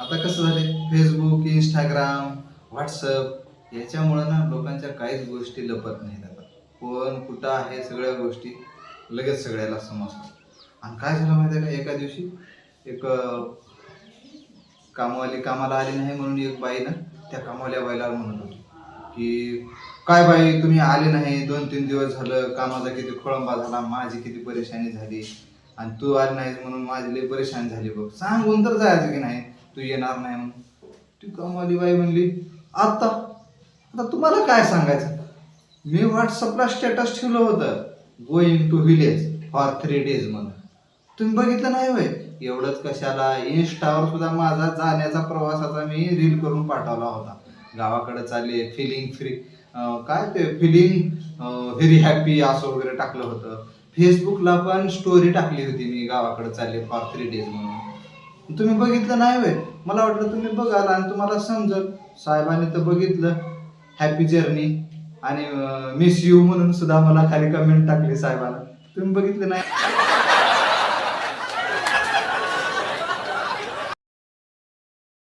आता कसं झाले फेसबुक इंस्टाग्राम व्हॉट्सअप याच्यामुळं ना लोकांच्या काहीच गोष्टी लपत नाहीत आता. कोण कुठं आहे सगळ्या गोष्टी लगेच सगळ्याला समजतात. आणि काय झालं माहिती आहे का? एका दिवशी एक कामवाली कामाला आली नाही म्हणून एक बाई ना त्या कामवाल्या बाईला म्हणत होती की काय बाई तुम्ही आले नाही. दोन तीन दिवस झालं कामाचा किती खोळंबा झाला. माझी किती परेशानी झाली. आणि तू आली नाहीस म्हणून माझी लई परेशान झाली बघ. सांगून तर जायचं की नाही. तू येणार नाही म्हणून. ती कामवाली बाई म्हणली आता आता तुम्हाला काय सांगायचं? मी व्हॉट्सअपला स्टेटस ठेवलं होतं going to village for three days म्हणून. तुम्ही बघितलं नाही होय? एवढंच कशाला? इन्स्टावर सुद्धा माझा जाण्याचा प्रवासाचा मी रील करून पाठवला होता. गावाकडे चालले फिलिंग फ्री काय ते फिलिंग व्हेरी हॅपी असं वगैरे टाकलं होतं. फेसबुकला पण स्टोरी टाकली होती मी गावाकडे चालले फॉर थ्री डेज म्हणून. तुम्ही बघितलं नाही होय. मला वाटलं तुम्ही बघाल आणि तुम्हाला समजल. साहेबांनी तर बघितलं. हॅपी जर्नी आणि मिस यू म्हणून सुद्धा मला खाली कमेंट टाकली साहेबांना तुम्ही बघितलं नाही?